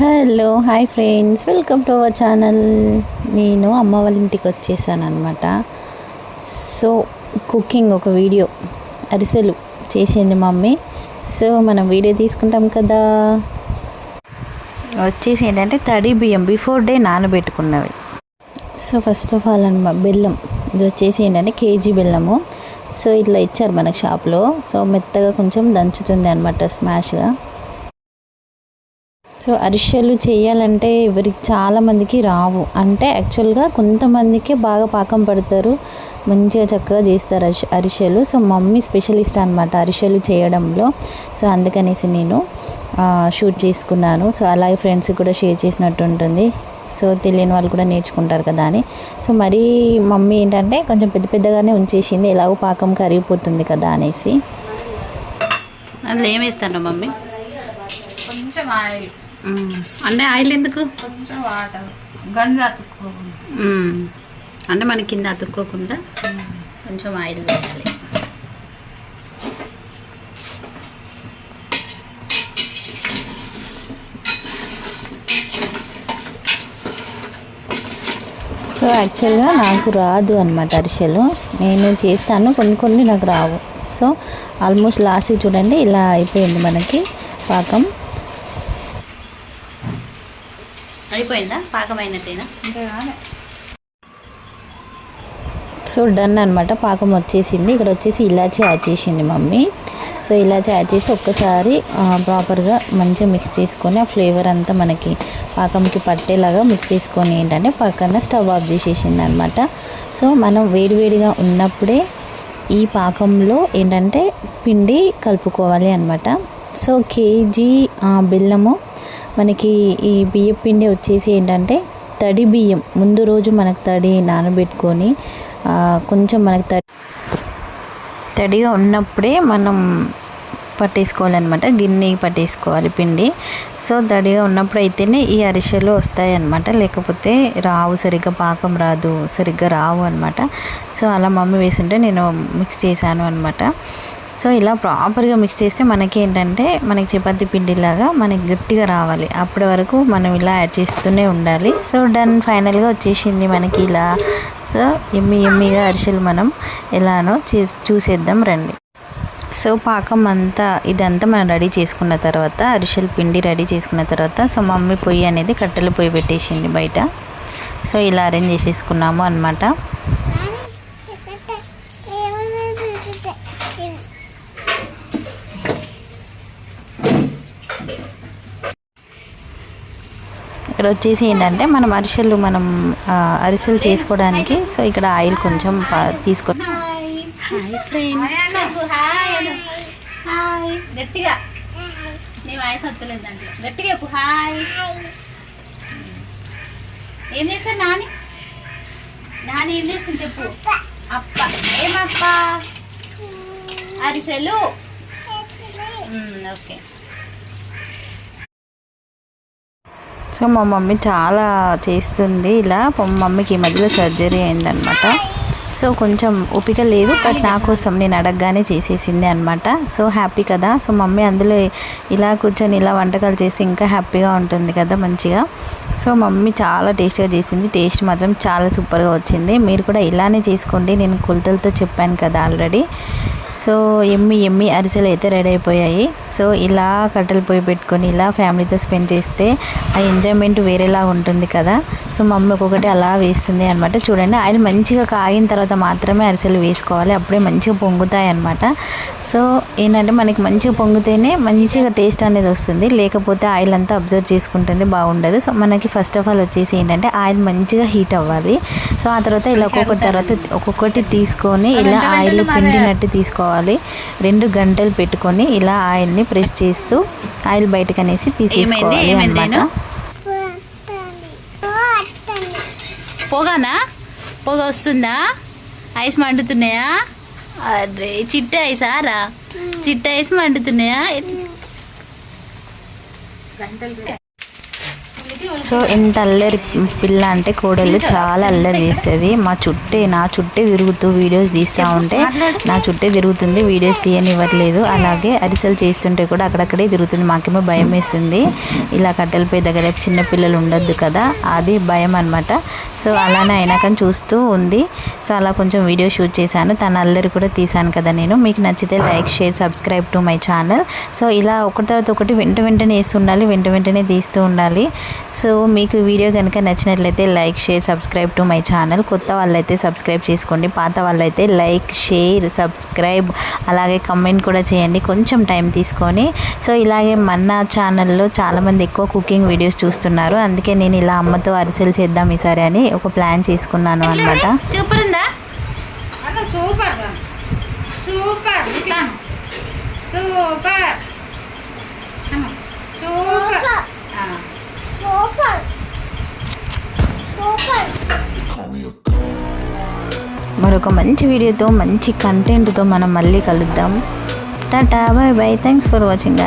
Hello hi friends. Welcome to our channel. నేను అమ్మ వాళ్ళ ఇంటికి వచ్చేసాను అనమాట సో కుకింగ్ ఒక వీడియో అరిసెలు చేసింది మమ్మీ. సో మనం వీడియో తీసుకుంటాం కదా. వచ్చేసి ఏంటంటే తడి బియ్యం బిఫోర్ డే నానబెట్టుకున్నవి. సో ఫస్ట్ ఆఫ్ ఆల్ అనమాట బెల్లం. ఇది వచ్చేసి ఏంటంటే కేజీ బెల్లము. సో ఇట్లా ఇచ్చారు మనకు షాప్లో సో మెత్తగా కొంచెం దంచుతుంది అనమాట స్మాష్గా సో అరిసెలు చేయాలంటే ఎవరికి చాలా మందికి రావు. అంటే యాక్చువల్గా కొంతమందికి బాగా పాకం పడతారు. మంచిగా చక్కగా చేస్తారు అరిసె అరిసెలు సో మమ్మీ స్పెషలిస్ట్ అనమాట అరిసెలు చేయడంలో. సో అందుకనేసి నేను ఆ, షూట్ చేసుకున్నాను. సో అలాగే ఫ్రెండ్స్కి కూడా షేర్ చేసినట్టు ఉంటుంది. సో తెలియని వాళ్ళు కూడా నేర్చుకుంటారు కదా అని. సో మరీ మమ్మీ ఏంటంటే కొంచెం పెద్ద పెద్దగానే ఉంచేసింది. ఎలాగో పాకం కరిగిపోతుంది కదా అనేసి. అందులో ఏం వేస్తాను మమ్మీ? కొంచెం ఆయిల్. అంటే ఆయిల్ ఎందుకు? కొంచెం వాటర్. గంజి అతుక్కోకుండా. మ్మ్. అంటే మన కింద అతుక్కోకుండా కొంచెం ఆయిల్ వేయాలి. సో యాక్చువల్గా నాకు రాదు అనమాట అరిసెలు. నేను చేస్తాను కొన్ని కొన్ని నాకు రావు. సో ఆల్మోస్ట్ లాస్ట్ చూడండి ఇలా అయిపోయింది మనకి పాకం. అయిపోయిందా? పాకం అయినట్టేనా ఇంకా కాలే సో డన్ అనమాట పాకం వచ్చేసింది. ఇక్కడ వచ్చేసి ఇలాచీ యాడ్ చేసింది మమ్మీ. సో ఇలాచీ యాడ్ చేసి ఒక్కసారి ప్రాపర్గా మంచిగా మిక్స్ చేసుకొని ఆ ఫ్లేవర్ అంతా మనకి పాకంకి పట్టేలాగా మిక్స్ చేసుకొని ఏంటంటే పక్కన స్టవ్ ఆఫ్ చేసేసింది అనమాట సో మనం వేడివేడిగా ఉన్నప్పుడే ఈ పాకంలో ఏంటంటే పిండి కలుపుకోవాలి అనమాట సో కేజీ బెల్లము మనకి ఈ బియ్యం పిండి వచ్చేసి ఏంటంటే తడి బియ్యం. ముందు రోజు మనకు తడి నానబెట్టుకొని కొంచెం మనకు తడి తడిగా ఉన్నప్పుడే మనం పట్టేసుకోవాలన్నమాట. గిన్నె పట్టేసుకోవాలి పిండి. సో తడిగా ఉన్నప్పుడు అయితేనే ఈ అరిసెలు వస్తాయి అన్నమాట లేకపోతే రావు సరిగ్గా పాకం రాదు సరిగ్గా రావు అనమాట సో అలా మమ్మీ వేసుంటే నేను మిక్స్ చేశాను అనమాట సో ఇలా ప్రాపర్గా మిక్స్ చేస్తే మనకి ఏంటంటే మనకి చపాతి పిండిలాగా మనకి గట్టిగా రావాలి. అప్పటి వరకు మనం ఇలా యాడ్ చేస్తూనే ఉండాలి. సో డన్ ఫైనల్గా వచ్చేసింది మనకి ఇలా. సో ఎమ్మి ఎమ్మిగా అరిసెలు మనం ఎలానో చే చూసేద్దాం రండి. సో పాకం అంతా ఇదంతా మనం రెడీ చేసుకున్న తర్వాత అరిసెల పిండి రెడీ చేసుకున్న తర్వాత సో మమ్మీ పొయ్యి అనేది కట్టెల పొయ్యి పెట్టేసింది బయట. సో ఇలా అరేంజ్ చేసేసుకున్నాము అనమాట ఇక్కడ వచ్చేసి ఏంటంటే మనం అరిసెలు మనం అరిసెలు చేసుకోవడానికి సో ఇక్కడ ఆయిల్ కొంచెం తీసుకో hi friends. Hi Anu. Hi. గట్టిగా. నీ వాయిస్ వస్తలేదు దాంట్లో. గట్టిగా చెప్పు హాయ్. ఏం చేస్తాను నాని? నాని ఏం చేస్తుంది చెప్పు. అప్ప. ఏమప్ప? అరిసెలు. ఓకే. సో మా మమ్మీ చాలా చేస్తుంది ఇలా. మా మమ్మీకి ఈ మధ్యలో సర్జరీ అయిందనమాట సో కొంచెం ఓపిక లేదు బట్ నా కోసం నేను అడగగానే చేసేసింది అనమాట సో హ్యాపీ కదా. సో మమ్మీ అందులో ఇలా కూర్చొని ఇలా వంటకాలు చేసి ఇంకా హ్యాపీగా ఉంటుంది కదా మంచిగా. సో మమ్మీ చాలా టేస్ట్గా చేసింది. టేస్ట్ మాత్రం చాలా సూపర్గా వచ్చింది. మీరు కూడా ఇలానే చేసుకోండి. నేను కొలతలతో చెప్పాను కదా ఆల్రెడీ సో ఎమ్మి ఎమ్మి అరిసెలు అయితే రెడీ అయిపోయాయి. సో ఇలా కట్టెలు పొయ్యి పెట్టుకొని ఇలా ఫ్యామిలీతో స్పెండ్ చేస్తే ఆ ఎంజాయ్మెంట్ వేరేలా ఉంటుంది కదా. సో మమ్మీ ఒక్కొక్కటి అలా వేస్తుంది అనమాట చూడండి ఆయిల్ మంచిగా కాగిన తర్వాత మాత్రమే అరిసెలు వేసుకోవాలి. అప్పుడే మంచిగా పొంగుతాయి అనమాట సో ఏంటంటే మనకి మంచిగా పొంగితేనే మంచిగా టేస్ట్ అనేది వస్తుంది. లేకపోతే ఆయిల్ అంతా అబ్జర్వ్ చేసుకుంటుంది బాగుండదు. సో మనకి ఫస్ట్ ఆఫ్ ఆల్ వచ్చేసి ఏంటంటే ఆయిల్ మంచిగా హీట్ అవ్వాలి. సో ఆ తర్వాత ఇలా ఒక్కొక్క తర్వాత ఒక్కొక్కటి తీసుకొని ఇలా ఆయిల్ పిండినట్టు తీసుకోవాలి. రెండు గంటలు పెట్టుకొని ఇలా ఆయిల్ని ప్రెస్ చేస్తూ ఆయిల్ బయటకు అనేసి తీసేసుకోవాలి అనమాట పొగనా? పొగ వస్తుందా? ఐస్ మండుతున్నాయా? అరే చిట్ట ఐసా? రా. చిట్ట ఐస్ మండుతున్నాయా? సో ఎంత అల్లరి పిల్ల అంటే కోడలు చాలా అల్లరి చేస్తుంది. మా చుట్టే నా చుట్టే తిరుగుతూ వీడియోస్ తీస్తూ ఉంటే నా చుట్టే తిరుగుతుంది వీడియోస్ తీయనివ్వట్లేదు. అలాగే అరిసెలు చేస్తుంటే కూడా అక్కడక్కడే తిరుగుతుంది. మాకేమో భయం వేస్తుంది. ఇలా కట్టెలపై దగ్గర చిన్న పిల్లలు ఉండొద్దు కదా. అది భయం అనమాట సో అలానే అయినా కానీ చూస్తూ ఉంది. సో అలా కొంచెం వీడియో షూట్ చేశాను. తన అల్లరి కూడా తీశాను కదా నేను. మీకు నచ్చితే like share subscribe to my channel. So ఇలా ఒకటి తర్వాత ఒకటి వెంట వెంటనే వేస్తూ ఉండాలి వెంట వెంటనే తీస్తూ ఉండాలి. సో మీకు వీడియో కనుక నచ్చినట్లయితే like share subscribe to my channel. కొత్త వాళ్ళైతే సబ్స్క్రైబ్ చేసుకోండి. పాత వాళ్ళైతే లైక్ షేర్ సబ్స్క్రైబ్ అలాగే కమెంట్ కూడా చేయండి. కొంచెం టైం తీసుకొని. సో ఇలాగే మన ఛానల్లో చాలామంది ఎక్కువ కుకింగ్ వీడియోస్ చూస్తున్నారు. అందుకే నేను ఇలా అమ్మతో అరిసెలు చేద్దాం ఈసారి అని ఒక ప్లాన్ చేసుకున్నాను అనమాట సూపర్ ఉందా? అన్న సూపర్ రా. సూపర్. ఇట్లాను సూపర్. అన్న సూపర్. ఆ. మరొక మంచి వీడియోతో మంచి కంటెంట్తో మనం మళ్ళీ కలుద్దాం. Tata bye bye. Thanks for watching